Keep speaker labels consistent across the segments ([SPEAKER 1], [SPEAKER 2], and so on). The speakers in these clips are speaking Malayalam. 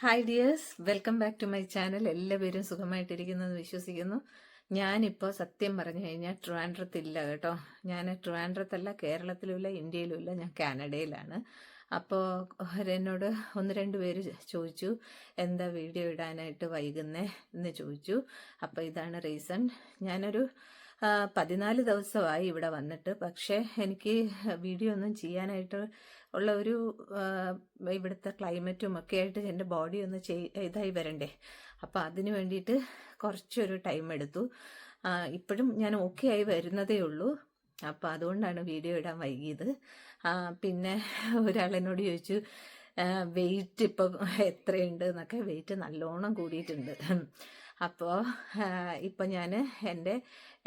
[SPEAKER 1] Hi dears welcome back to my channel എല്ലാവരും സുഖമായിട്ടിരിക്കുന്നെന്ന് വിശ്വസിക്കുന്നു. ഞാനിപ്പോൾ സത്യം പറഞ്ഞു കഴിഞ്ഞാൽ ട്രിവാൻഡ്രത്തില്ല കേട്ടോ. ഞാൻ ട്രിവാൻഡ്രത്തല്ല കേരളത്തിലുമില്ല ഇന്ത്യയിലുമില്ല. ഞാൻ കാനഡയിലാണ്. അപ്പോൾ എന്നോട് ഒന്ന് രണ്ട് പേര് ചോദിച്ചു എന്താ വീഡിയോ ഇടാനായിട്ട് വൈകുന്നേ എന്ന് ചോദിച്ചു. അപ്പോൾ ഇതാണ് റീസൺ. ഞാനൊരു പതിനാല് ദിവസമായി ഇവിടെ വന്നിട്ട്. പക്ഷേ എനിക്ക് വീഡിയോ ഒന്നും ചെയ്യാനായിട്ട് ഉള്ള ഒരു ഇവിടുത്തെ ക്ലൈമറ്റും ഒക്കെ ആയിട്ട് എന്റെ ബോഡി ഒന്ന് ഇതായി വരണ്ടേ. അപ്പോൾ അതിന് വേണ്ടിയിട്ട് കുറച്ചൊരു ടൈം എടുത്തു. ഇപ്പോഴും ഞാൻ ഓക്കെ ആയി വരുന്നതേ ഉള്ളൂ. അപ്പോൾ അതുകൊണ്ടാണ് വീഡിയോ ഇടാൻ വൈകിയത്. പിന്നെ പിന്നെ ഒരാളെന്നോട് ചോദിച്ചു വെയിറ്റ് ഇപ്പോൾ എത്രയുണ്ട് എന്നൊക്കെ. വെയിറ്റ് നല്ലോണം കൂടിയിട്ടുണ്ട്. അപ്പോൾ ഇപ്പം ഞാൻ എന്റെ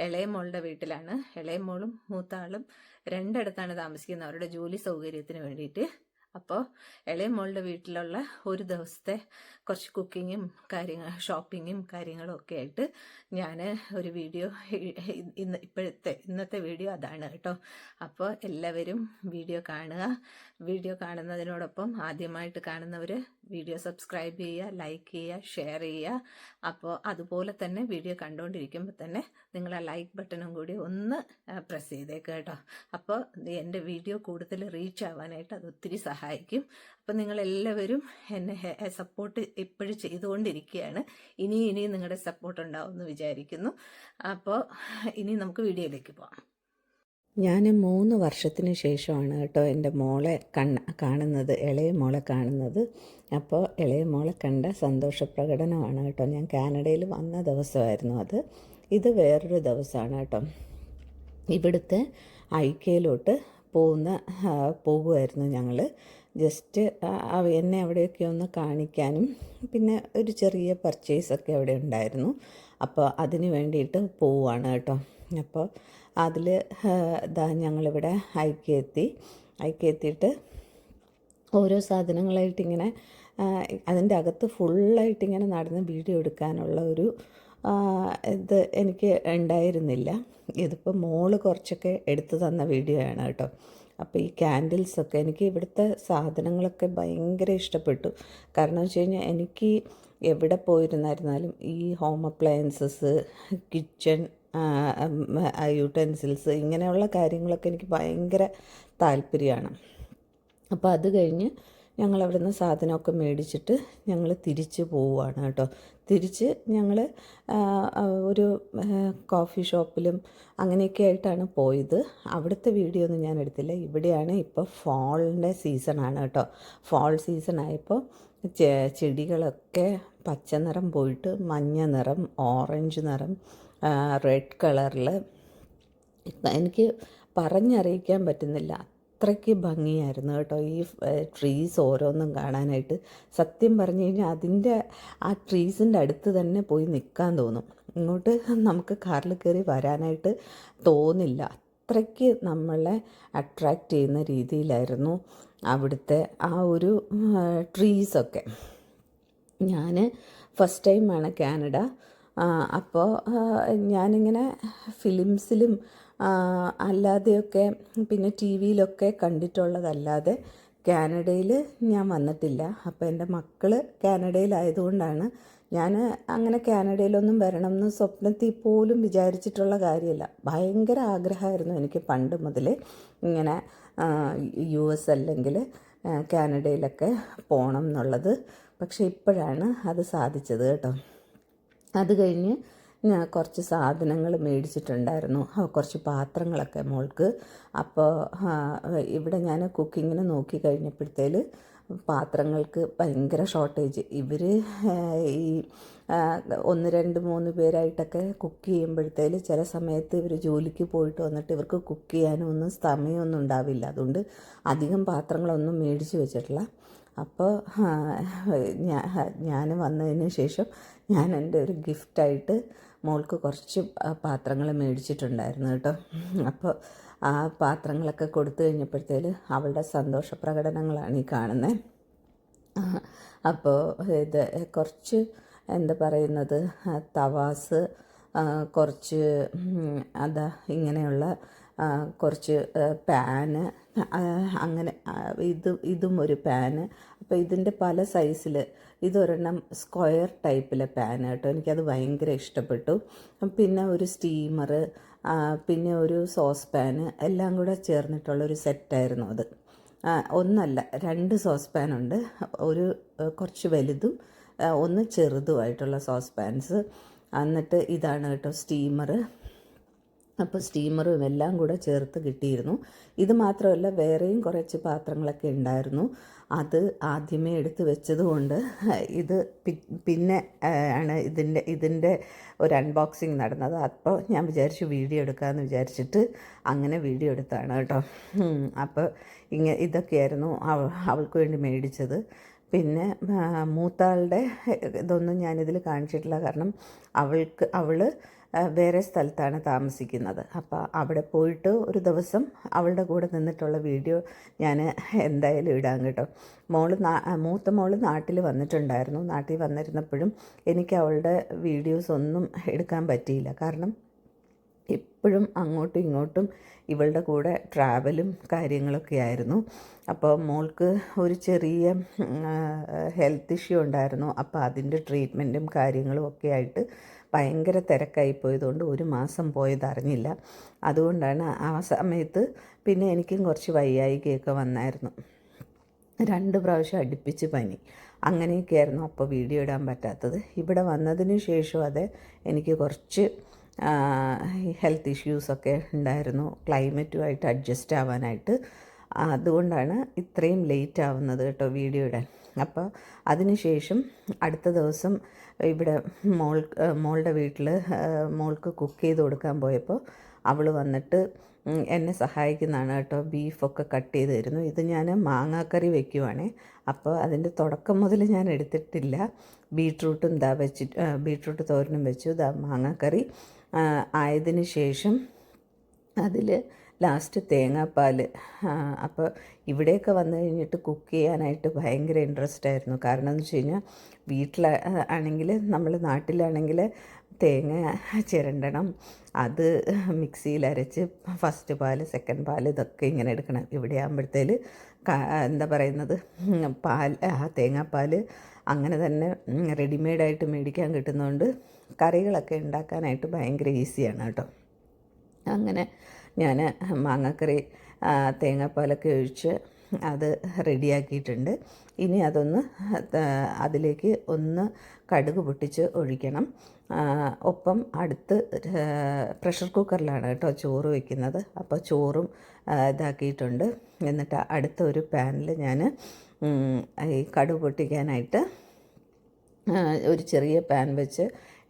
[SPEAKER 1] ഇളയ മോളുടെ വീട്ടിലാണ്. ഇളയ മോളും മൂത്ത ആളും രണ്ടിടത്താണ് താമസിക്കുന്നത് അവരുടെ ജോലി സൗകര്യത്തിന് വേണ്ടിയിട്ട്. അപ്പോൾ ഇളയ മോളുടെ വീട്ടിലുള്ള ഒരു ദിവസത്തെ കുറച്ച് കുക്കിങ്ങും കാര്യങ്ങൾ ഷോപ്പിങ്ങും കാര്യങ്ങളും ഒക്കെ ആയിട്ട് ഞാൻ ഒരു വീഡിയോ ഇന്ന് ഇപ്പോഴത്തെ ഇന്നത്തെ വീഡിയോ അതാണ് കേട്ടോ. അപ്പോൾ എല്ലാവരും വീഡിയോ കാണുക. വീഡിയോ കാണുന്നതിനോടൊപ്പം ആദ്യമായിട്ട് കാണുന്നവർ വീഡിയോ സബ്സ്ക്രൈബ് ചെയ്യുക ലൈക്ക് ചെയ്യുക ഷെയർ ചെയ്യുക. അപ്പോൾ അതുപോലെ തന്നെ വീഡിയോ കണ്ടുകൊണ്ടിരിക്കുമ്പോൾ തന്നെ നിങ്ങൾ ആ ലൈക്ക് ബട്ടണും കൂടി ഒന്ന് പ്രസ് ചെയ്തേക്കുക കേട്ടോ. അപ്പോൾ എന്റെ വീഡിയോ കൂടുതൽ റീച്ച് ആവാനായിട്ട് അത് ഒത്തിരി സഹായിക്കും. അപ്പോൾ നിങ്ങളെല്ലാവരും എന്നെ സപ്പോർട്ട് ഇപ്പോഴും ചെയ്തുകൊണ്ടിരിക്കുകയാണ് ഇനി ഇനിയും നിങ്ങളുടെ സപ്പോർട്ട് ഉണ്ടാവുമെന്ന് വിചാരിക്കുന്നു. അപ്പോൾ ഇനി നമുക്ക് വീഡിയോയിലേക്ക് പോകാം
[SPEAKER 2] ഞാൻ മൂന്ന് വർഷത്തിന് ശേഷമാണ് കേട്ടോ എന്റെ മോളെ കണ്ണ കാണുന്നത് ഇളയ മോളെ കാണുന്നത്. അപ്പോൾ ഇളയ മോളെ കണ്ട സന്തോഷപ്രകടനമാണ് കേട്ടോ. ഞാൻ കാനഡയിൽ വന്ന ദിവസമായിരുന്നു അത്. ഇത് വേറൊരു ദിവസമാണ് കേട്ടോ. ഇവിടുത്തെ ഐക്യയിലോട്ട് പോകുന്ന പോകുമായിരുന്നു ഞങ്ങൾ ജസ്റ്റ് എന്നെ അവിടെയൊക്കെ ഒന്ന് കാണിക്കാനും. പിന്നെ ഒരു ചെറിയ പർച്ചേസൊക്കെ അവിടെ ഉണ്ടായിരുന്നു. അപ്പോൾ അതിന് വേണ്ടിയിട്ട് പോവുകയാണ് കേട്ടോ. അപ്പോൾ അതിൽ ഇതാ ഞങ്ങളിവിടെ ഐക്യ ഐക്യെത്തിയിട്ട് ഓരോ സാധനങ്ങളായിട്ട് ഇങ്ങനെ ആ, അതിന്റെ അകത്ത് ഫുള്ളായിട്ട് ഇങ്ങനെ നടന്ന് വീഡിയോ എടുക്കാനുള്ള ഒരു ഇത് എനിക്ക് ഉണ്ടായിരുന്നില്ല. ഇതിപ്പോൾ മോൾ കുറച്ചൊക്കെ എടുത്തു തന്ന വീഡിയോ ആണ് കേട്ടോ. അപ്പോൾ ഈ ക്യാൻഡിൽസൊക്കെ എനിക്ക് ഇവിടുത്തെ സാധനങ്ങളൊക്കെ ഭയങ്കര ഇഷ്ടപ്പെട്ടു. കാരണം വെച്ച് കഴിഞ്ഞാൽ എനിക്ക് എവിടെ പോയിരുന്നായിരുന്നാലും ഈ ഹോം അപ്ലയൻസസ് കിച്ചൺ യൂട്ടൻസിൽസ് ഇങ്ങനെയുള്ള കാര്യങ്ങളൊക്കെ എനിക്ക് ഭയങ്കര താല്പര്യമാണ്. അപ്പോൾ അത് കഴിഞ്ഞ് ഞങ്ങൾ അവിടുന്ന് സാധനമൊക്കെ മേടിച്ചിട്ട് ഞങ്ങൾ തിരിച്ച് പോവുകയാണ് കേട്ടോ. തിരിച്ച് ഞങ്ങൾ ഒരു കോഫി ഷോപ്പിലും അങ്ങനെയൊക്കെ ആയിട്ടാണ് പോയത്. അവിടുത്തെ വീഡിയോ ഒന്നും ഞാൻ എടുത്തില്ല. ഇവിടെയാണ് ഇപ്പോൾ ഫോളിന്റെ സീസണാണ് കേട്ടോ. ഫോൾ സീസൺ ആയപ്പോൾ ചെടികളൊക്കെ പച്ച നിറം പോയിട്ട് മഞ്ഞ നിറം ഓറഞ്ച് നിറം റെഡ് കളറിൽ എനിക്ക് പറഞ്ഞറിയിക്കാൻ പറ്റുന്നില്ല. അത്രയ്ക്ക് ഭംഗിയായിരുന്നു കേട്ടോ. ഈ ട്രീസ് ഓരോന്നും കാണാനായിട്ട്. സത്യം പറഞ്ഞു കഴിഞ്ഞാൽ അതിന്റെ ആ ട്രീസിന്റെ അടുത്ത് തന്നെ പോയി നിൽക്കാൻ തോന്നും. ഇങ്ങോട്ട് നമുക്ക് കാറിൽ കയറി വരാനായിട്ട് തോന്നില്ല. അത്രയ്ക്ക് നമ്മളെ അട്രാക്റ്റ് ചെയ്യുന്ന രീതിയിലായിരുന്നു അവിടുത്തെ ആ ഒരു ട്രീസൊക്കെ ഞാൻ ഫസ്റ്റ് ടൈമാണ് കാനഡ. അപ്പോൾ ഞാനിങ്ങനെ ഫിലിംസിലും അല്ലാതെയൊക്കെ പിന്നെ ടി വിയിലൊക്കെ കണ്ടിട്ടുള്ളതല്ലാതെ കാനഡയിൽ ഞാൻ വന്നിട്ടില്ല. അപ്പോൾ എന്റെ മക്കൾ കാനഡയിലായതുകൊണ്ടാണ് ഞാൻ അങ്ങനെ കാനഡയിലൊന്നും വരണം എന്ന് സ്വപ്നത്തിൽ പോലും വിചാരിച്ചിട്ടുള്ള കാര്യമല്ല. ഭയങ്കര ആഗ്രഹമായിരുന്നു എനിക്ക് പണ്ട് മുതൽ ഇങ്ങനെ യു എസ് അല്ലെങ്കിൽ കാനഡയിലൊക്കെ പോകണം എന്നുള്ളത്. പക്ഷേ ഇപ്പോഴാണ് അത് സാധിച്ചത് കേട്ടോ. അത് കഴിഞ്ഞ് ഞാൻ കുറച്ച് സാധനങ്ങൾ മേടിച്ചിട്ടുണ്ടായിരുന്നു. കുറച്ച് പാത്രങ്ങളൊക്കെ മോൾക്ക്. അപ്പോൾ ഇവിടെ ഞാൻ കുക്കിങ്ങിന് നോക്കി കഴിഞ്ഞപ്പോഴത്തേൽ പാത്രങ്ങൾക്ക് ഭയങ്കര ഷോർട്ടേജ്. ഇവർ ഈ ഒന്ന് രണ്ട് മൂന്ന് പേരായിട്ടൊക്കെ കുക്ക് ചെയ്യുമ്പോഴത്തേൽ ചില സമയത്ത് ഇവർ ജോലിക്ക് പോയിട്ട് വന്നിട്ട് ഇവർക്ക് കുക്ക് ചെയ്യാനൊന്നും സമയമൊന്നും ഉണ്ടാവില്ല. അതുകൊണ്ട് അധികം പാത്രങ്ങളൊന്നും മേടിച്ച് വെച്ചിട്ടില്ല. അപ്പോൾ ഞാൻ വന്നതിന് ശേഷം ഞാൻ എന്റെ ഒരു ഗിഫ്റ്റായിട്ട് മോൾക്ക് കുറച്ച് പാത്രങ്ങൾ മേടിച്ചിട്ടുണ്ടായിരുന്നു കേട്ടോ. അപ്പോൾ ആ പാത്രങ്ങളൊക്കെ കൊടുത്തു കഴിഞ്ഞപ്പോഴത്തേൽ അവളുടെ സന്തോഷ പ്രകടനങ്ങളാണ് ഈ കാണുന്നത് അപ്പോൾ ഇത് കുറച്ച് എന്താ പറയുന്നത് തവാസ് കുറച്ച് അതാ ഇങ്ങനെയുള്ള കുറച്ച് പാന് അങ്ങനെ ഇത് ഇതും ഒരു പാന്. അപ്പോൾ ഇതിന്റെ പല സൈസിൽ ഇതൊരെണ്ണം സ്ക്വയർ ടൈപ്പിലെ പാൻ കേട്ടോ എനിക്കത് ഭയങ്കര ഇഷ്ടപ്പെട്ടു. പിന്നെ ഒരു സ്റ്റീമർ പിന്നെ ഒരു സോസ് പാന് എല്ലാം കൂടെ ചേർന്നിട്ടുള്ളൊരു സെറ്റായിരുന്നു അത്. ഒന്നല്ല രണ്ട് സോസ് പാനുണ്ട് ഒരു കുറച്ച് വലുതും ഒന്ന് ചെറുതുമായിട്ടുള്ള സോസ് പാൻസ്. എന്നിട്ട് ഇതാണ് കേട്ടോ സ്റ്റീമർ അപ്പോൾ സ്റ്റീമറും എല്ലാം കൂടെ ചേർത്ത് കിട്ടിയിരുന്നു. ഇത് മാത്രമല്ല വേറെയും കുറച്ച് പാത്രങ്ങളൊക്കെ ഉണ്ടായിരുന്നു. അത് ആദ്യമേ എടുത്ത് വെച്ചതുകൊണ്ട് ഇത് പിന്നെ ആണ് ഇതിന്റെ ഇതിന്റെ ഒരു അൺബോക്സിങ് നടന്നത്. അപ്പോൾ ഞാൻ വിചാരിച്ചു വീഡിയോ എടുക്കാമെന്ന് വിചാരിച്ചിട്ട് അങ്ങനെ വീഡിയോ എടുത്താണ് കേട്ടോ. അപ്പോൾ ഇങ്ങനെ ഇതൊക്കെയായിരുന്നു അവ അവൾക്ക് വേണ്ടി മേടിച്ചത്. പിന്നെ മൂത്താളുടെ ഇതൊന്നും ഞാനിതിൽ കാണിച്ചിട്ടില്ല. കാരണം അവൾക്ക് അവൾ വേറെ സ്ഥലത്താണ് താമസിക്കുന്നത്. അപ്പോൾ അവിടെ പോയിട്ട് ഒരു ദിവസം അവളുടെ കൂടെ നിന്നിട്ടുള്ള വീഡിയോ ഞാൻ എന്തായാലും ഇടാം കേട്ടോ. മോൾ മൂത്ത മോൾ നാട്ടിൽ വന്നിട്ടുണ്ടായിരുന്നു. നാട്ടിൽ വന്നിരുന്നപ്പോഴും എനിക്ക് അവളുടെ വീഡിയോസ് ഒന്നും എടുക്കാൻ പറ്റിയില്ല. കാരണം എപ്പോഴും അങ്ങോട്ടും ഇങ്ങോട്ടും ഇവളുടെ കൂടെ ട്രാവലും കാര്യങ്ങളൊക്കെ ആയിരുന്നു. അപ്പോൾ മോൾക്ക് ഒരു ചെറിയ ഹെൽത്ത് ഇഷ്യൂ ഉണ്ടായിരുന്നു. അപ്പോൾ അതിന്റെ ട്രീറ്റ്മെന്റും കാര്യങ്ങളും ഒക്കെ ആയിട്ട് ഭയങ്കര തിരക്കായി പോയതുകൊണ്ട് ഒരു മാസം പോയതറിഞ്ഞില്ല അതുകൊണ്ടാണ് ആ സമയത്ത് പിന്നെ എനിക്കും കുറച്ച് വയ്യായികയൊക്കെ വന്നായിരുന്നു. രണ്ട് പ്രാവശ്യം അടുപ്പിച്ച് പനി. അങ്ങനെയൊക്കെയായിരുന്നു അപ്പോൾ വീഡിയോ ഇടാൻ പറ്റാത്തത്. ഇവിടെ വന്നതിന് ശേഷം അതെ എനിക്ക് കുറച്ച് ഹെൽത്ത് ഇഷ്യൂസൊക്കെ ഉണ്ടായിരുന്നു. ക്ലൈമറ്റുമായിട്ട് അഡ്ജസ്റ്റ് ആവാനായിട്ട്. അതുകൊണ്ടാണ് ഇത്രയും ലേറ്റ് ആവുന്നത് കേട്ടോ വീഡിയോ ഇടാൻ. അപ്പോൾ അതിനുശേഷം അടുത്ത ദിവസം ഇവിടെ മോൾ മോളുടെ വീട്ടിൽ മോൾക്ക് കുക്ക് ചെയ്ത് കൊടുക്കാൻ പോയപ്പോൾ അവൾ വന്നിട്ട് എന്നെ സഹായിക്കുന്നതാണ് കേട്ടോ. ബീഫൊക്കെ കട്ട് ചെയ്ത് തരുന്നു. ഇത് ഞാൻ മാങ്ങാക്കറി വെക്കുവാണേ. അപ്പോൾ അതിന്റെ തുടക്കം മുതൽ ഞാൻ എടുത്തിട്ടില്ല. ബീട്രൂട്ടും ഇതാ വെച്ചിട്ട് ബീട്രൂട്ട് തോരനും വെച്ചു. ഇതാ മാങ്ങാക്കറി ആയതിന് ശേഷം അതിൽ ലാസ്റ്റ് തേങ്ങാപ്പാൽ അപ്പോൾ ഇവിടെയൊക്കെ വന്നു കഴിഞ്ഞിട്ട് കുക്ക് ചെയ്യാനായിട്ട് ഭയങ്കര ഇൻട്രസ്റ്റ് ആയിരുന്നു. കാരണം എന്ന് വെച്ച് കഴിഞ്ഞാൽ വീട്ടിൽ ആണെങ്കിൽ നമ്മൾ നാട്ടിലാണെങ്കിൽ തേങ്ങ ചിരണ്ടണം. അത് മിക്സിയിൽ അരച്ച് ഫസ്റ്റ് പാൽ സെക്കൻഡ് പാൽ ഇതൊക്കെ ഇങ്ങനെ എടുക്കണം. ഇവിടെ ആകുമ്പോഴത്തേൽ എന്താ പറയുന്നത്? പാൽ ആ തേങ്ങാപ്പാൽ അങ്ങനെ തന്നെ റെഡിമെയ്ഡായിട്ട് മേടിക്കാൻ കിട്ടുന്നതുകൊണ്ട് കറികളൊക്കെ ഉണ്ടാക്കാനായിട്ട് ഭയങ്കര ഈസിയാണ് കേട്ടോ. അങ്ങനെ ഞാൻ മാങ്ങക്കറി തേങ്ങാപ്പാലൊക്കെ ഒഴിച്ച് അത് റെഡിയാക്കിയിട്ടുണ്ട്. ഇനി അതൊന്ന് അതിലേക്ക് ഒന്ന് കടുക് പൊട്ടിച്ച് ഒഴിക്കണം. ഒപ്പം അടുത്ത് പ്രഷർ കുക്കറിലാണ് കേട്ടോ ചോറ് വയ്ക്കുന്നത് അപ്പോൾ ചോറും ഇതാക്കിയിട്ടുണ്ട്. എന്നിട്ട് അടുത്ത ഒരു പാനിൽ ഞാൻ ഈ കടുക് പൊട്ടിക്കാനായിട്ട് ഒരു ചെറിയ പാൻ വെച്ച്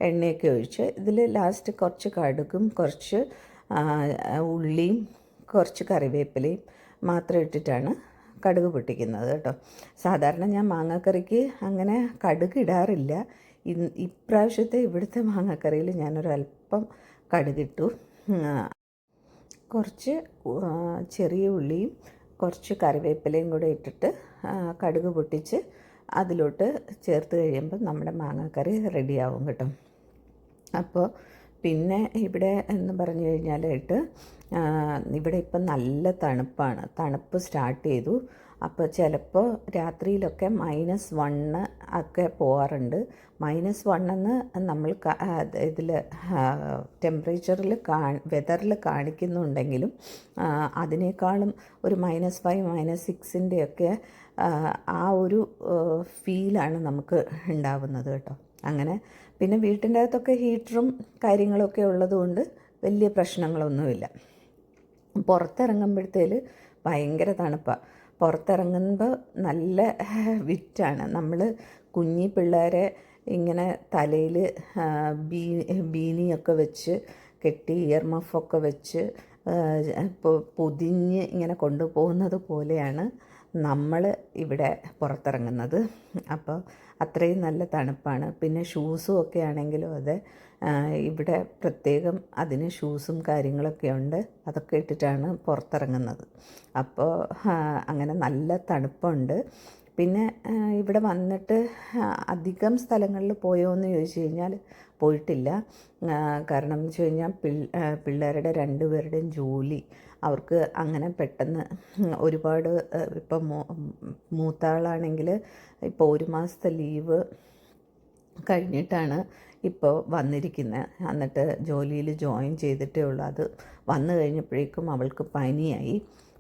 [SPEAKER 2] എണ്ണയൊക്കെ ഒഴിച്ച് ഇതിൽ ലാസ്റ്റ് കുറച്ച് കടുകും കുറച്ച് ഉള്ളിയും കുറച്ച് കറിവേപ്പിലയും മാത്രം ഇട്ടിട്ടാണ് കടുക് പൊട്ടിക്കുന്നത് കേട്ടോ. സാധാരണ ഞാൻ മാങ്ങാക്കറിക്ക് അങ്ങനെ കടുക് ഇടാറില്ല. ഇപ്രാവശ്യത്തെ ഇവിടുത്തെ മാങ്ങാക്കറിയിൽ ഞാനൊരല്പം കടുകിട്ടു കുറച്ച് ചെറിയ ഉള്ളിയും കുറച്ച് കറിവേപ്പിലയും കൂടെ ഇട്ടിട്ട് കടുക് പൊട്ടിച്ച് അതിലോട്ട് ചേർത്ത് കഴിയുമ്പോൾ നമ്മുടെ മാങ്ങാക്കറി റെഡിയാവും കേട്ടോ. അപ്പോൾ പിന്നെ ഇവിടെ എന്ന് പറഞ്ഞു കഴിഞ്ഞാലായിട്ട് ഇവിടെ ഇപ്പം നല്ല തണുപ്പാണ്. തണുപ്പ് സ്റ്റാർട്ട് ചെയ്തു. അപ്പോൾ ചിലപ്പോൾ രാത്രിയിലൊക്കെ മൈനസ് വണ്ണ് ഒക്കെ പോകാറുണ്ട് മൈനസ് വണ്ണെന്ന് നമ്മൾ ഇതിൽ ടെമ്പറേച്ചറിൽ കാ വെതറിൽ കാണിക്കുന്നുണ്ടെങ്കിലും അതിനേക്കാളും ഒരു മൈനസ് ഫൈവ് മൈനസ് സിക്സിന്റെയൊക്കെ ആ ഒരു ഫീലാണ് നമുക്ക് ഉണ്ടാവുന്നത് കേട്ടോ. അങ്ങനെ പിന്നെ വീട്ടിന്റെ അകത്തൊക്കെ ഹീറ്ററും കാര്യങ്ങളൊക്കെ ഉള്ളതുകൊണ്ട് വലിയ പ്രശ്നങ്ങളൊന്നുമില്ല. പുറത്തിറങ്ങുമ്പോഴത്തേൽ ഭയങ്കര തണുപ്പാണ് പുറത്തിറങ്ങുമ്പോൾ നല്ല വിറ്റാണ്. നമ്മൾ കുഞ്ഞി പിള്ളേരെ ഇങ്ങനെ തലയിൽ ബീ ബീനിയൊക്കെ വെച്ച് കെട്ടി ഇയർ മഫൊക്കെ വെച്ച് പൊതിഞ്ഞ് ഇങ്ങനെ കൊണ്ടുപോകുന്നത് പോലെയാണ് നമ്മൾ ഇവിടെ പുറത്തിറങ്ങുന്നത്. അപ്പോൾ അത്രയും നല്ല തണുപ്പാണ്. പിന്നെ ഷൂസും ഒക്കെ ആണെങ്കിലും അതെ ഇവിടെ പ്രത്യേകം അതിന് ഷൂസും കാര്യങ്ങളൊക്കെ ഉണ്ട്. അതൊക്കെ ഇട്ടിട്ടാണ് പുറത്തിറങ്ങുന്നത്. അപ്പോൾ അങ്ങനെ നല്ല തണുപ്പുണ്ട്. പിന്നെ ഇവിടെ വന്നിട്ട് അധികം സ്ഥലങ്ങളിൽ പോയോ എന്ന് ചോദിച്ചു കഴിഞ്ഞാൽ പോയിട്ടില്ല. കാരണം എന്ന് വെച്ച് കഴിഞ്ഞാൽ പിള്ളേരുടെ രണ്ടുപേരുടെയും ജോലി അവർക്ക് അങ്ങനെ പെട്ടെന്ന് ഒരുപാട് ഇപ്പം മൂത്താളാണെങ്കിൽ ഇപ്പോൾ ഒരു മാസത്തെ ലീവ് കഴിഞ്ഞിട്ടാണ് ഇപ്പോൾ വന്നിരിക്കുന്നത് എന്നിട്ട് ജോലിയിൽ ജോയിൻ ചെയ്തിട്ടേ ഉള്ളൂ. അത് വന്നു കഴിഞ്ഞപ്പോഴേക്കും അവൾക്ക് പനിയായി.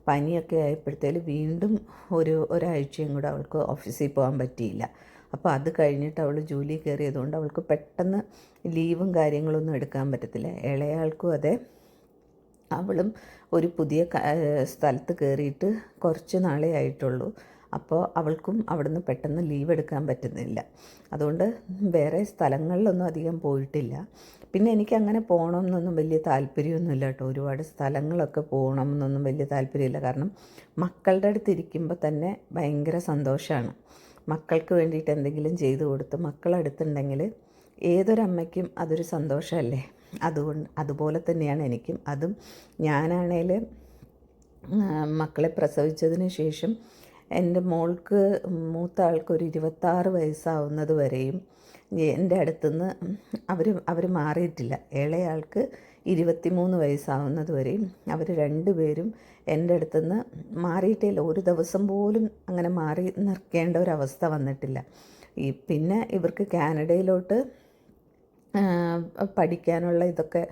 [SPEAKER 2] പനിയൊക്കെ ആയപ്പോഴത്തേലും വീണ്ടും ഒരു ഒരാഴ്ചയും കൂടെ അവൾക്ക് ഓഫീസിൽ പോകാൻ പറ്റിയില്ല. അപ്പോൾ അത് കഴിഞ്ഞിട്ട് അവൾ ജോലി കയറിയതുകൊണ്ട് അവൾക്ക് പെട്ടെന്ന് ലീവും കാര്യങ്ങളൊന്നും എടുക്കാൻ പറ്റത്തില്ല. ഇളയാൾക്കും അതെ. അവളും ഒരു പുതിയ സ്ഥലത്ത് കയറിയിട്ട് കുറച്ച് നാളേ ആയിട്ടുള്ളൂ. അപ്പോൾ അവൾക്കും അവിടുന്ന് പെട്ടെന്ന് ലീവ് എടുക്കാൻ പറ്റുന്നില്ല. അതുകൊണ്ട് വേറെ സ്ഥലങ്ങളിലൊന്നും അധികം പോയിട്ടില്ല. പിന്നെ എനിക്ക് അങ്ങനെ പോകണമെന്നൊന്നും വലിയ താല്പര്യമൊന്നുമില്ല കേട്ടോ. ഒരുപാട് സ്ഥലങ്ങളൊക്കെ പോകണമെന്നൊന്നും വലിയ താല്പര്യമില്ല. കാരണം മക്കളുടെ അടുത്ത് ഇരിക്കുമ്പോൾ തന്നെ ഭയങ്കര സന്തോഷമാണ്. മക്കൾക്ക് വേണ്ടിയിട്ട് എന്തെങ്കിലും ചെയ്തു കൊടുത്ത് മക്കളടുത്തുണ്ടെങ്കിൽ ഏതൊരമ്മയ്ക്കും അതൊരു സന്തോഷമല്ലേ? അതുകൊണ്ട് അതുപോലെ തന്നെയാണ് എനിക്കും. അതും ഞാനാണേൽ മക്കളെ പ്രസവിച്ചതിന് ശേഷം എന്റെ മോൾക്ക് മൂത്ത ആൾക്കൊരു ഇരുപത്താറ് വയസ്സാവുന്നത് വരെയും എന്റെ അടുത്തുനിന്ന് അവർ അവർ മാറിയിട്ടില്ല. ഇളയാൾക്ക് ഇരുപത്തിമൂന്ന് വയസ്സാവുന്നത് വരെയും അവർ രണ്ടുപേരും എന്റെ അടുത്തുനിന്ന് മാറിയിട്ടില്ല ഒരു ദിവസം പോലും അങ്ങനെ മാറി നിൽക്കേണ്ട ഒരവസ്ഥ വന്നിട്ടില്ല. ഈ പിന്നെ ഇവർക്ക് കാനഡയിലോട്ട് പഠിക്കാനുള്ള ഇതൊക്കെ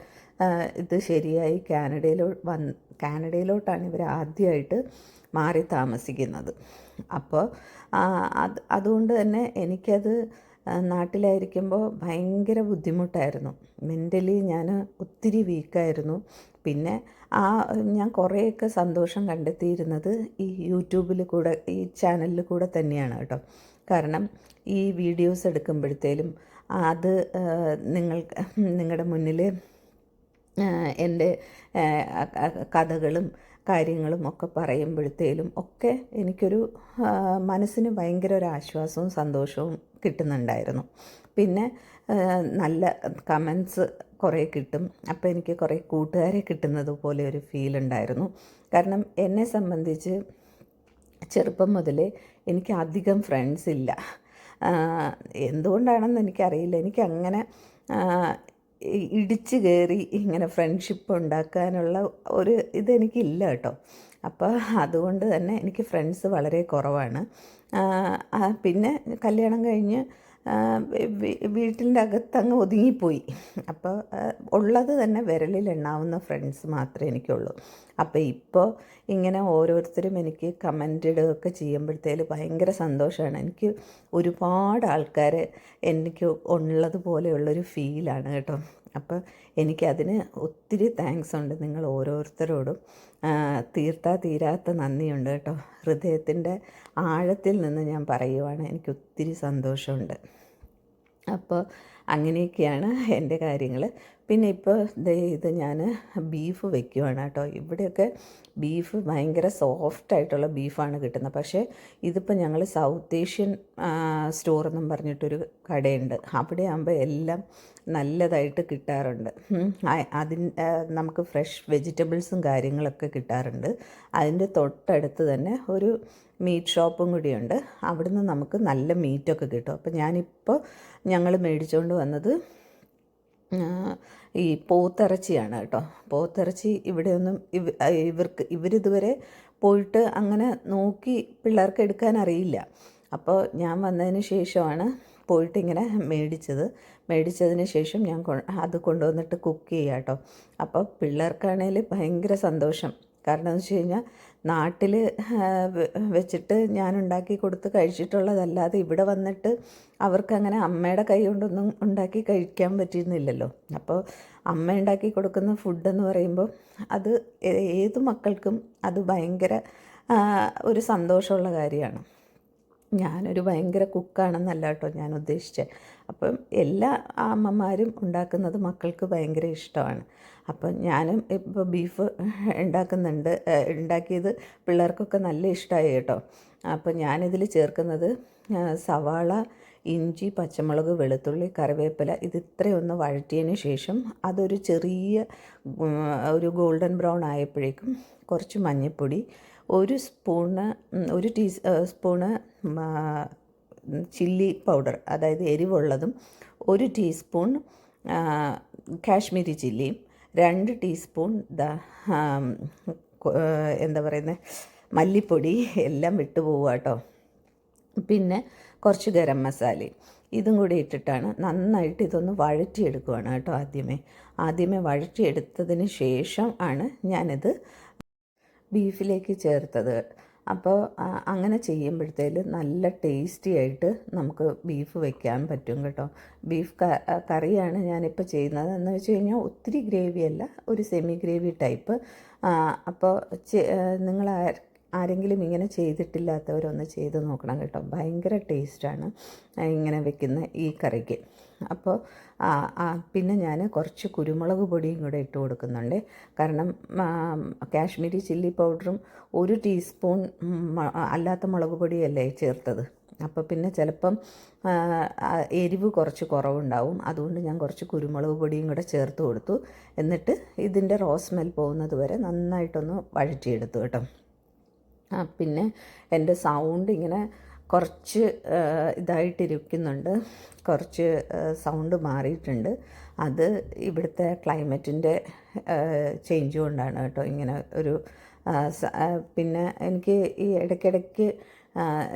[SPEAKER 2] ഇത് ശരിയായി. കാനഡയിലോ വന്ന് കാനഡയിലോട്ടാണ് ഇവർ ആദ്യമായിട്ട് മാറി താമസിക്കുന്നത്. അപ്പോൾ അത് അതുകൊണ്ട് തന്നെ എനിക്കത് നാട്ടിലായിരിക്കുമ്പോൾ ഭയങ്കര ബുദ്ധിമുട്ടായിരുന്നു. മെന്റലി ഞാൻ ഒത്തിരി വീക്കായിരുന്നു. പിന്നെ ആ ഞാൻ കുറേയൊക്കെ സന്തോഷം കണ്ടെത്തിയിരുന്നത് ഈ യൂട്യൂബിൽ കൂടെ ഈ ചാനലിൽ കൂടെ തന്നെയാണ് കേട്ടോ. കാരണം ഈ വീഡിയോസ് എടുക്കുമ്പോഴത്തേലും അത് നിങ്ങൾ നിങ്ങളുടെ മുന്നിൽ എന്റെ കഥകളും കാര്യങ്ങളും ഒക്കെ പറയുമ്പോഴത്തേലും ഒക്കെ എനിക്കൊരു മനസ്സിന് ഭയങ്കര ഒരു ആശ്വാസവും സന്തോഷവും കിട്ടുന്നുണ്ടായിരുന്നു. പിന്നെ നല്ല കമൻസ് കുറേ കിട്ടും. അപ്പോൾ എനിക്ക് കുറേ കൂട്ടുകാരെ കിട്ടുന്നത് പോലെ ഒരു ഫീൽ ഉണ്ടായിരുന്നു. കാരണം എന്നെ സംബന്ധിച്ച് ചെറുപ്പം മുതലേ എനിക്ക് അധികം ഫ്രണ്ട്സ് ഇല്ല. എന്തുകൊണ്ടാണെന്ന് എനിക്കറിയില്ല. എനിക്കങ്ങനെ ആ, ഇ- ഇടിച്ച് കയറി ഇങ്ങനെ ഫ്രണ്ട്ഷിപ്പ് ഉണ്ടാക്കാനുള്ള ഒരു ഇതെനിക്കില്ല കേട്ടോ. അപ്പോൾ അതുകൊണ്ട് തന്നെ എനിക്ക് ഫ്രണ്ട്സ് വളരെ കുറവാണ്. പിന്നെ കല്യാണം കഴിഞ്ഞ് വീട്ടിന്റെ അകത്തങ്ങ് ഒതുങ്ങിപ്പോയി. അപ്പോൾ ഉള്ളത് തന്നെ വിരലിൽ എണ്ണാവുന്ന ഫ്രണ്ട്സ് മാത്രമേ എനിക്കുള്ളൂ. അപ്പോൾ ഇപ്പോൾ ഇങ്ങനെ ഓരോരുത്തരും എനിക്ക് കമന്റ് ഇടുകയൊക്കെ ചെയ്യുമ്പോഴത്തേൽ ഭയങ്കര സന്തോഷമാണ് എനിക്ക് ഒരുപാട് ആൾക്കാർ എനിക്ക് ഉള്ളതുപോലെയുള്ളൊരു ഫീലാണ് കേട്ടോ. അപ്പോൾ എനിക്കതിന് ഒത്തിരി താങ്ക്സ് ഉണ്ട്. നിങ്ങൾ ഓരോരുത്തരോടും തീർത്താ തീരാത്ത നന്ദിയുണ്ട് കേട്ടോ. ഹൃദയത്തിന്റെ ആഴത്തിൽ നിന്ന് ഞാൻ പറയുവാണ്. എനിക്ക് ഒത്തിരി സന്തോഷമുണ്ട്. അപ്പോൾ അങ്ങനെയൊക്കെയാണ് എന്റെ കാര്യങ്ങൾ. പിന്നെ ഇപ്പോൾ ഇത് ഞാൻ ബീഫ് വെക്കുവാണ് കേട്ടോ. ഇവിടെയൊക്കെ ബീഫ് ഭയങ്കര സോഫ്റ്റ് ആയിട്ടുള്ള ബീഫാണ് കിട്ടുന്നത്. പക്ഷേ ഇതിപ്പോൾ ഞങ്ങൾ സൗത്ത് ഏഷ്യൻ സ്റ്റോർ എന്നും പറഞ്ഞിട്ടൊരു കടയുണ്ട്. അവിടെ ആകുമ്പോൾ എല്ലാം നല്ലതായിട്ട് കിട്ടാറുണ്ട്. ആ, നമുക്ക് ഫ്രഷ് വെജിറ്റബിൾസും കാര്യങ്ങളൊക്കെ കിട്ടാറുണ്ട്. അതിന്റെ തൊട്ടടുത്ത് തന്നെ ഒരു മീറ്റ് ഷോപ്പും കൂടിയുണ്ട്. അവിടുന്ന് നമുക്ക് നല്ല മീറ്റൊക്കെ കിട്ടും. അപ്പോൾ ഞാനിപ്പോൾ ഞങ്ങൾ മേടിച്ചുകൊണ്ട് വന്നത് ഈ പോത്തിറച്ചിയാണ് കേട്ടോ. പോത്തിറച്ചി ഇവിടെയൊന്നും ഇവ ഇവർക്ക് ഇവരിതുവരെ പോയിട്ട് അങ്ങനെ നോക്കി പിള്ളേർക്ക് എടുക്കാൻ അറിയില്ല. അപ്പോൾ ഞാൻ വന്നതിന് ശേഷമാണ് പോയിട്ട് ഇങ്ങനെ മേടിച്ചത്. മേടിച്ചതിന് ശേഷം ഞാൻ അത് കൊണ്ടുവന്നിട്ട് കുക്ക് ചെയ്യാം കേട്ടോ. അപ്പോൾ പിള്ളേർക്കാണേൽ ഭയങ്കര സന്തോഷം. കാരണം എന്ന് വെച്ച് കഴിഞ്ഞാൽ നാട്ടിൽ വെച്ചിട്ട് ഞാൻ ഉണ്ടാക്കി കൊടുത്ത് കഴിച്ചിട്ടുള്ളതല്ലാതെ ഇവിടെ വന്നിട്ട് അവർക്കങ്ങനെ അമ്മയുടെ കൈ കൊണ്ടൊന്നും ഉണ്ടാക്കി കഴിക്കാൻ പറ്റിയിരുന്നില്ലല്ലോ. അപ്പോൾ അമ്മ ഉണ്ടാക്കി കൊടുക്കുന്ന ഫുഡെന്ന് പറയുമ്പോൾ അത് ഏത് മക്കൾക്കും അത് ഭയങ്കര ഒരു സന്തോഷമുള്ള കാര്യമാണ്. ഞാനൊരു ഭയങ്കര കുക്കാണെന്നല്ല കേട്ടോ ഞാൻ ഉദ്ദേശിച്ചത് അപ്പം എല്ലാ അമ്മമാരും ഉണ്ടാക്കുന്നത് മക്കൾക്ക് ഭയങ്കര ഇഷ്ടമാണ്. അപ്പം ഞാനും ഇപ്പോൾ ബീഫ് ഉണ്ടാക്കുന്നുണ്ട് ഉണ്ടാക്കിയത് പിള്ളേർക്കൊക്കെ നല്ല ഇഷ്ടമായി കേട്ടോ. അപ്പം ഞാനിതിൽ ചേർക്കുന്നത് സവാള ഇഞ്ചി പച്ചമുളക് വെളുത്തുള്ളി കറിവേപ്പില ഇത് ഇത്രയൊന്ന് വഴറ്റിയതിന് ശേഷം അതൊരു ചെറിയ ഒരു ഗോൾഡൻ ബ്രൗൺ ആയപ്പോഴേക്കും കുറച്ച് മഞ്ഞൾപ്പൊടി ഒരു സ്പൂണ് ഒരു ടീ സ്പൂണ് ചില്ലി പൗഡർ അതായത് എരിവുള്ളതും ഒരു ടീസ്പൂൺ കാശ്മീരി ചില്ലിയും രണ്ട് ടീസ്പൂൺ എന്താ പറയുന്നത് മല്ലിപ്പൊടി എല്ലാം വിട്ടു പോവുക കേട്ടോ പിന്നെ കുറച്ച് ഗരം മസാലയും ഇതും കൂടി ഇട്ടിട്ടാണ് നന്നായിട്ട് ഇതൊന്ന് വഴറ്റിയെടുക്കുകയാണ് കേട്ടോ ആദ്യമേ. ആദ്യമേ വഴറ്റിയെടുത്തതിന് ശേഷം ആണ് ഞാനിത് ബീഫിലേക്ക് ചേർത്തത്. അപ്പോൾ അങ്ങനെ ചെയ്യുമ്പോഴത്തേൽ നല്ല ടേസ്റ്റി ആയിട്ട് നമുക്ക് ബീഫ് വെക്കാൻ പറ്റും കേട്ടോ. ബീഫ് കറിയാണ് ഞാനിപ്പോൾ ചെയ്യുന്നത്. എന്ന് വെച്ച് കഴിഞ്ഞാൽ ഒത്തിരി ഗ്രേവി അല്ല ഒരു സെമി ഗ്രേവി ടൈപ്പ് അപ്പോൾ നിങ്ങൾ ആരെങ്കിലും ഇങ്ങനെ ചെയ്തിട്ടില്ലാത്തവരൊന്ന് ചെയ്ത് നോക്കണം കേട്ടോ. ഭയങ്കര ടേസ്റ്റാണ് ഇങ്ങനെ വെക്കുന്ന ഈ കറിക്ക്. അപ്പോൾ പിന്നെ ഞാൻ കുറച്ച് കുരുമുളക് പൊടിയും കൂടെ ഇട്ട് കൊടുക്കുന്നുണ്ട്. കാരണം കാശ്മീരി ചില്ലി പൗഡറും ഒരു ടീസ്പൂൺ അല്ലാത്ത മുളക് പൊടിയല്ലേ ചേർത്തത്. അപ്പോൾ പിന്നെ ചിലപ്പം എരിവ് കുറച്ച് കുറവുണ്ടാവും. അതുകൊണ്ട് ഞാൻ കുറച്ച് കുരുമുളക് പൊടിയും കൂടെ ചേർത്ത് കൊടുത്തു. എന്നിട്ട് ഇതിന്റെ റോസ്മെൽ പോകുന്നത് വരെ നന്നായിട്ടൊന്ന് വഴറ്റിയെടുത്തു കേട്ടോ. പിന്നെ എന്റെ സൗണ്ട് ഇങ്ങനെ കുറച്ച് ഇതായിട്ടിരിക്കുന്നുണ്ട്. കുറച്ച് സൗണ്ട് മാറിയിട്ടുണ്ട്. അത് ഇവിടുത്തെ ക്ലൈമറ്റിന്റെ ചേഞ്ച് കൊണ്ടാണ് കേട്ടോ ഇങ്ങനെ ഒരു പിന്നെ എനിക്ക് ഈ ഇടയ്ക്കിടയ്ക്ക്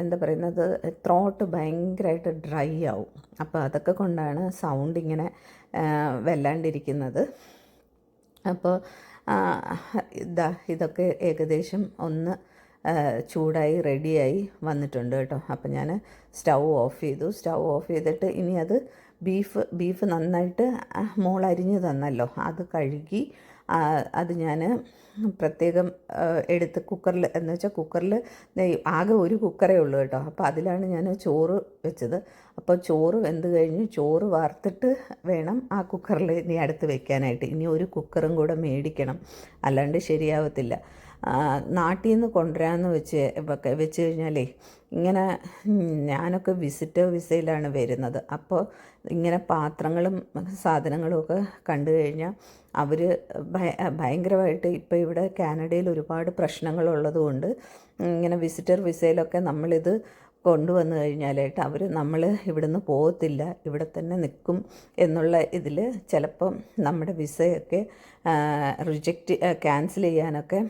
[SPEAKER 2] എന്താ പറയുന്നത് ത്രോട്ട് ഭയങ്കരമായിട്ട് ഡ്രൈ ആവും. അപ്പോൾ അതൊക്കെ കൊണ്ടാണ് സൗണ്ട് ഇങ്ങനെ വെല്ലാണ്ടിരിക്കുന്നത്. അപ്പോൾ ഇതാ ഇതൊക്കെ ഏകദേശം ഒന്ന് ചൂടായി റെഡിയായി വന്നിട്ടുണ്ട് കേട്ടോ. അപ്പം ഞാൻ സ്റ്റൗ ഓഫ് ചെയ്തു. സ്റ്റൗ ഓഫ് ചെയ്തിട്ട് ഇനി അത് ബീഫ് ബീഫ് നന്നായിട്ട് മോൾ അരിഞ്ഞ് തന്നല്ലോ. അത് കഴുകി അത് ഞാൻ പ്രത്യേകം എടുത്ത് കുക്കറിൽ എന്ന് വെച്ചാൽ കുക്കറിൽ ആകെ ഒരു കുക്കറേ ഉള്ളൂ കേട്ടോ. അപ്പോൾ അതിലാണ് ഞാൻ ചോറ് വെച്ചത്. അപ്പോൾ ചോറ് വെന്ത് കഴിഞ്ഞ് ചോറ് വാർത്തിട്ട് വേണം ആ കുക്കറിൽ ഇനി അടുത്ത് വെക്കാനായിട്ട്. ഇനി ഒരു കുക്കറും കൂടെ മേടിക്കണം. അല്ലാണ്ട് ശരിയാവത്തില്ല. നാട്ടിൽ നിന്ന് കൊണ്ടുവരാമെന്ന് വെച്ച് വെച്ച് കഴിഞ്ഞാലേ ഇങ്ങനെ ഞാനൊക്കെ വിസിറ്റർ വിസയിലാണ് വരുന്നത്. അപ്പോൾ ഇങ്ങനെ പാത്രങ്ങളും സാധനങ്ങളും ഒക്കെ കണ്ടു കഴിഞ്ഞാൽ അവർ ഭയങ്കരമായിട്ട് ഇപ്പോൾ ഇവിടെ കാനഡയിൽ ഒരുപാട് പ്രശ്നങ്ങളുള്ളതുകൊണ്ട് ഇങ്ങനെ വിസിറ്റർ വിസയിലൊക്കെ നമ്മളിത് കൊണ്ടുവന്നു കഴിഞ്ഞാലായിട്ട് അവർ നമ്മൾ ഇവിടുന്ന് പോകത്തില്ല ഇവിടെ തന്നെ നിൽക്കും എന്നുള്ള ഇതിൽ ചിലപ്പം നമ്മുടെ വിസയൊക്കെ റിജക്റ്റ് ക്യാൻസൽ ചെയ്യാനൊക്കെ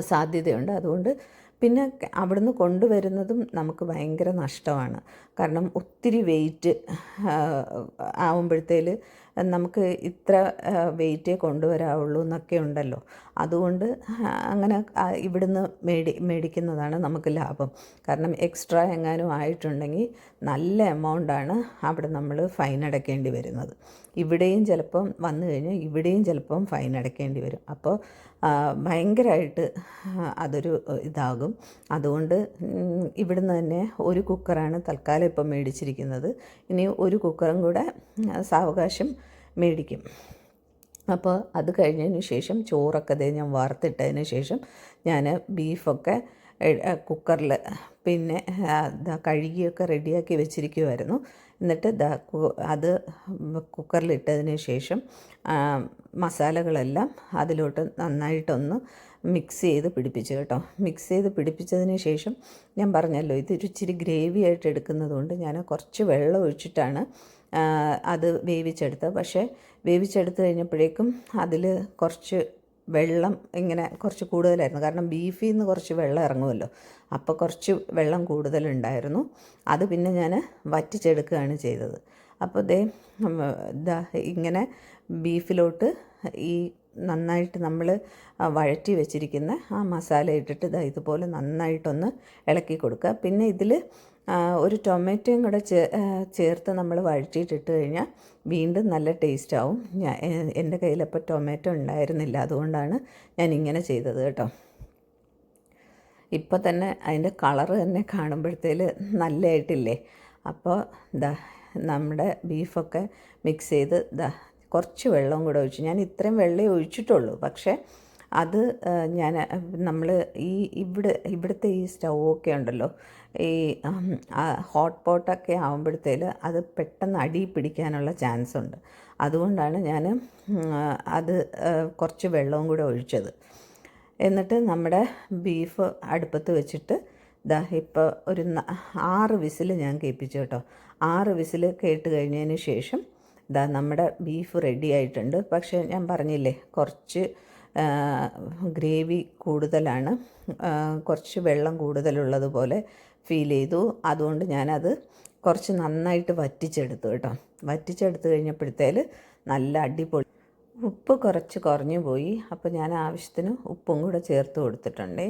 [SPEAKER 2] സാധ്യതയുണ്ട്. അതുകൊണ്ട് പിന്നെ അവിടുന്ന് കൊണ്ടുവരുന്നതും നമുക്ക് ഭയങ്കര നഷ്ടമാണ്. കാരണം ഒത്തിരി വെയിറ്റ് ആവുമ്പോഴത്തേൽ നമുക്ക് ഇത്ര വെയിറ്റേ കൊണ്ടുവരാവുള്ളൂ എന്നൊക്കെ ഉണ്ടല്ലോ. അതുകൊണ്ട് അങ്ങനെ ഇവിടുന്ന് മേടി മേടിക്കുന്നതാണ് നമുക്ക് ലാഭം. കാരണം എക്സ്ട്രാ എങ്ങാനും ആയിട്ടുണ്ടെങ്കിൽ നല്ല എമൗണ്ടാണ് അവിടെ നമ്മൾ ഫൈൻ അടയ്ക്കേണ്ടി വരുന്നത്. ഇവിടെയും ചിലപ്പം വന്നു കഴിഞ്ഞാൽ ഇവിടെയും ചിലപ്പം ഫൈൻ അടയ്ക്കേണ്ടി വരും. അപ്പോൾ ഭയങ്കരമായിട്ട് അതൊരു ഇതാകും. അതുകൊണ്ട് ഇവിടുന്ന് തന്നെ ഒരു കുക്കറാണ് തൽക്കാലം ഇപ്പം മേടിച്ചിരിക്കുന്നത്. ഇനി ഒരു കുക്കറും കൂടെ സാവകാശം മേടിക്കും. അപ്പോൾ അത് കഴിഞ്ഞതിന് ശേഷം ചോറൊക്കെ ദേ ഞാൻ വറുത്തിട്ടതിന് ശേഷം ഞാൻ ബീഫൊക്കെ കുക്കറിൽ പിന്നെ കഴുകിയൊക്കെ റെഡിയാക്കി വെച്ചിരിക്കുമായിരുന്നു എന്നിട്ട് അത് കുക്കറിലിട്ടതിന് ശേഷം മസാലകളെല്ലാം അതിലോട്ട് നന്നായിട്ടൊന്ന് മിക്സ് ചെയ്ത് പിടിപ്പിച്ചു കേട്ടോ. മിക്സ് ചെയ്ത് പിടിപ്പിച്ചതിന് ശേഷം ഞാൻ പറഞ്ഞല്ലോ ഇതൊരു ഇച്ചിരി ഗ്രേവി ആയിട്ട് എടുക്കുന്നതുകൊണ്ട് ഞാൻ കുറച്ച് വെള്ളം ഒഴിച്ചിട്ടാണ് അത് വേവിച്ചെടുത്തത്. പക്ഷേ വേവിച്ചെടുത്ത് കഴിഞ്ഞപ്പോഴേക്കും അതിൽ കുറച്ച് വെള്ളം ഇങ്ങനെ കുറച്ച് കൂടുതലായിരുന്നു. കാരണം ബീഫിൽ നിന്ന് കുറച്ച് വെള്ളം ഇറങ്ങുമല്ലോ അപ്പോൾ കുറച്ച് വെള്ളം കൂടുതലുണ്ടായിരുന്നു. അത് പിന്നെ ഞാൻ വറ്റിച്ചെടുക്കുകയാണ് ചെയ്തത്. അപ്പോൾ ദേ ഇങ്ങനെ ബീഫിലോട്ട് ഈ നന്നായിട്ട് നമ്മൾ വഴറ്റി വെച്ചിരിക്കുന്ന ആ മസാല ഇട്ടിട്ട് ദാ ഇതുപോലെ നന്നായിട്ടൊന്ന് ഇളക്കി കൊടുക്കുക. പിന്നെ ഇതിൽ ഒരു ടൊമാറ്റോയും കൂടെ ചേ ചേർത്ത് നമ്മൾ വഴറ്റിയിട്ടിട്ട് കഴിഞ്ഞാൽ വീണ്ടും നല്ല ടേസ്റ്റ് ആവും ഞാൻ എന്റെ കയ്യിലപ്പോൾ ടൊമാറ്റോ ഉണ്ടായിരുന്നില്ല. അതുകൊണ്ടാണ് ഞാൻ ഇങ്ങനെ ചെയ്തത് കേട്ടോ. ഇപ്പോൾ തന്നെ അതിന്റെ കളറ് തന്നെ കാണുമ്പോഴത്തേൽ നല്ലതായിട്ടില്ലേ? അപ്പോൾ ദാ നമ്മുടെ ബീഫൊക്കെ മിക്സ് ചെയ്ത് ദാ കുറച്ച് വെള്ളവും കൂടെ ഒഴിച്ചു ഞാൻ ഇത്രയും വെള്ളമേ ഒഴിച്ചിട്ടുള്ളൂ. പക്ഷേ അത് ഞാൻ നമ്മൾ ഈ ഇവിടെ ഇവിടുത്തെ ഈ സ്റ്റൗവൊക്കെ ഉണ്ടല്ലോ ഈ ഹോട്ട് പോട്ടൊക്കെ ആകുമ്പോഴത്തേൽ അത് പെട്ടെന്ന് അടി പിടിക്കാനുള്ള ചാൻസ് ഉണ്ട്. അതുകൊണ്ടാണ് ഞാൻ അത് കുറച്ച് വെള്ളവും കൂടെ ഒഴിച്ചത്. എന്നിട്ട് നമ്മുടെ ബീഫ് അടുപ്പത്ത് വെച്ചിട്ട് ദാ ഇപ്പോൾ ഒരു ആറ് വിസിൽ ഞാൻ കേൾപ്പിച്ചു കേട്ടോ. ആറ് വിസിൽ കേട്ട് കഴിഞ്ഞതിന് ശേഷം ദാ നമ്മുടെ ബീഫ് റെഡി ആയിട്ടുണ്ട്. പക്ഷേ ഞാൻ പറഞ്ഞില്ലേ കുറച്ച് ഗ്രേവി കൂടുതലാണ്. കുറച്ച് വെള്ളം കൂടുതലുള്ളതുപോലെ ഫീൽ ചെയ്തു. അതുകൊണ്ട് ഞാനത് കുറച്ച് നന്നായിട്ട് വറ്റിച്ചെടുത്തു കേട്ടോ. വറ്റിച്ചെടുത്ത് കഴിഞ്ഞപ്പോഴത്തേൽ നല്ല അടിപൊളി ഉപ്പ് കുറച്ച് കുറഞ്ഞു പോയി അപ്പോൾ ഞാൻ ആവശ്യത്തിന് ഉപ്പും കൂടെ ചേർത്ത് കൊടുത്തിട്ടുണ്ടേ.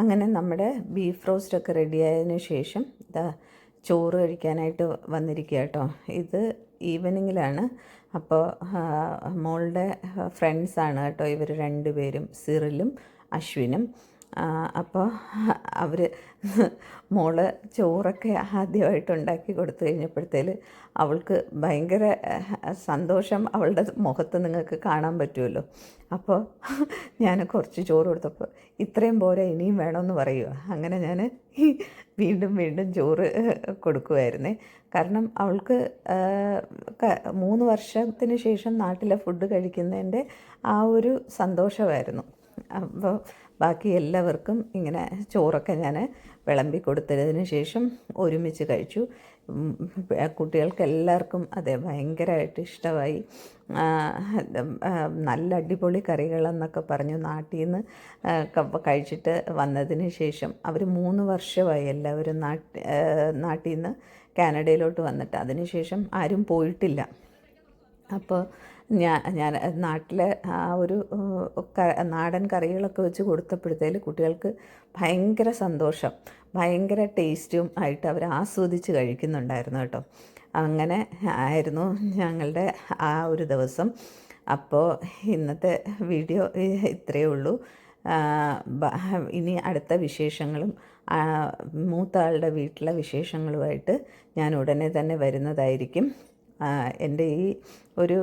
[SPEAKER 2] അങ്ങനെ നമ്മുടെ ബീഫ് റോസ്റ്റൊക്കെ റെഡിയായതിനു ശേഷം ഇതാ ചോറ് കഴിക്കാനായിട്ട് വന്നിരിക്കുക കേട്ടോ. ഇത് ഈവനിങ്ങിലാണ് അപ്പോൾ മോളുടെ ഫ്രണ്ട്സാണ് കേട്ടോ ഇവർ രണ്ടുപേരും സിറിലും അശ്വിനും. അപ്പോൾ അവർ മോൾ ചോറൊക്കെ ആദ്യമായിട്ട് ഉണ്ടാക്കി കൊടുത്തു കഴിഞ്ഞപ്പോഴത്തേൽ അവൾക്ക് ഭയങ്കര സന്തോഷം അവളുടെ മുഖത്ത് നിങ്ങൾക്ക് കാണാൻ പറ്റുമല്ലോ അപ്പോൾ ഞാൻ കുറച്ച് ചോറ് കൊടുത്തപ്പോൾ ഇത്രയും പോരെ ഇനിയും വേണമെന്ന് പറയുക അങ്ങനെ ഞാൻ വീണ്ടും വീണ്ടും ചോറ് കൊടുക്കുമായിരുന്നേ കാരണം അവൾക്ക് മൂന്ന് വർഷത്തിന് ശേഷം നാട്ടിലെ ഫുഡ് കഴിക്കുന്നതിന്റെ ആ ഒരു സന്തോഷമായിരുന്നു. അപ്പോൾ ബാക്കി എല്ലാവർക്കും ഇങ്ങനെ ചോറൊക്കെ ഞാൻ വിളമ്പി കൊടുത്തതിന് ശേഷം ഒരുമിച്ച് കഴിച്ചു. കുട്ടികൾക്ക് എല്ലാവർക്കും അതെ ഭയങ്കരമായിട്ട് ഇഷ്ടമായി. നല്ല അടിപൊളി കറികളെന്നൊക്കെ പറഞ്ഞു നാട്ടിൽ നിന്ന് കഴിച്ചിട്ട് വന്നതിന് ശേഷം അവർ മൂന്ന് വർഷമായി എല്ലാവരും നാട്ടി നാട്ടിൽ നിന്ന് കാനഡയിലോട്ട് വന്നിട്ട്. അതിനുശേഷം ആരും പോയിട്ടില്ല. അപ്പോൾ ഞാൻ ഞാൻ നാട്ടിലെ ആ ഒരു നാടൻ കറികളൊക്കെ വെച്ച് കൊടുത്തപ്പോഴത്തേൽ കുട്ടികൾക്ക് ഭയങ്കര സന്തോഷം. ഭയങ്കര ടേസ്റ്റും ആയിട്ട് അവർ ആസ്വദിച്ച് കഴിക്കുന്നുണ്ടായിരുന്നു കേട്ടോ. അങ്ങനെ ആയിരുന്നു ഞങ്ങളുടെ ആ ഒരു ദിവസം. അപ്പോൾ ഇന്നത്തെ വീഡിയോ ഇത്രയേ ഉള്ളൂ. ഇനി അടുത്ത വിശേഷങ്ങളും മൂത്ത ആളുടെ വീട്ടിലെ വിശേഷങ്ങളുമായിട്ട് ഞാൻ ഉടനെ തന്നെ വരുന്നതായിരിക്കും. എന്റെ ഈ ഒരു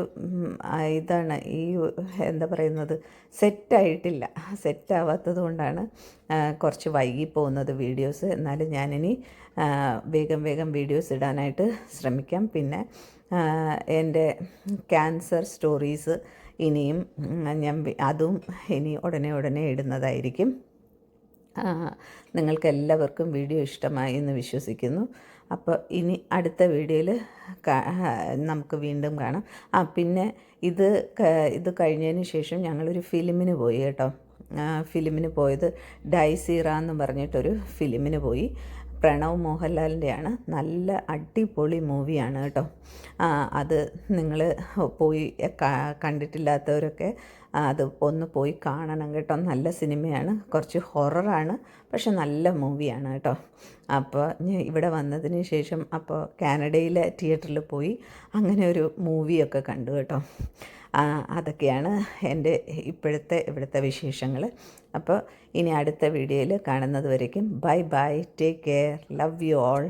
[SPEAKER 2] ഇതാണ് ഈ എന്താ പറയുന്നത് സെറ്റായിട്ടില്ല. സെറ്റാവാത്തത് കൊണ്ടാണ് കുറച്ച് വൈകി പോകുന്നത് വീഡിയോസ്. എന്നാലും ഞാനിനി വേഗം വേഗം വീഡിയോസ് ഇടാനായിട്ട് ശ്രമിക്കാം. പിന്നെ എന്റെ ക്യാൻസർ സ്റ്റോറീസ് ഇനിയും ഞാൻ അതും ഇനി ഉടനെ ഉടനെ ഇടുന്നതായിരിക്കും. നിങ്ങൾക്കെല്ലാവർക്കും വീഡിയോ ഇഷ്ടമായി എന്ന് വിശ്വസിക്കുന്നു. അപ്പോൾ ഇനി അടുത്ത വീഡിയോയിൽ നമുക്ക് വീണ്ടും കാണാം. ആ പിന്നെ ഇത് ഇത് കഴിഞ്ഞതിന് ശേഷം ഞങ്ങളൊരു ഫിലിമിന് പോയി കേട്ടോ. ഫിലിമിന് പോയത് ഡൈസീറ എന്ന് പറഞ്ഞിട്ടൊരു ഫിലിമിന് പോയി. പ്രണവ് മോഹൻലാലിന്റെയാണ്. നല്ല അടിപൊളി മൂവിയാണ് കേട്ടോ. അത് നിങ്ങൾ പോയി കണ്ടിട്ടില്ലാത്തവരൊക്കെ അത് ഒന്ന് പോയി കാണണം കേട്ടോ. നല്ല സിനിമയാണ്. കുറച്ച് ഹൊററാണ്. പക്ഷെ നല്ല മൂവിയാണ് കേട്ടോ. അപ്പോൾ ഞാൻ ഇവിടെ വന്നതിന് ശേഷം അപ്പോൾ കാനഡയിലെ തിയേറ്ററിൽ പോയി അങ്ങനെ ഒരു മൂവിയൊക്കെ കണ്ടു കേട്ടോ. അതൊക്കെയാണ് എന്റെ ഇപ്പോഴത്തെ ഇവിടുത്തെ വിശേഷങ്ങൾ. അപ്പോൾ ഇനി അടുത്ത വീഡിയോയിൽ കാണുന്നത് വരയ്ക്കും bye bye. Take care. Love you all.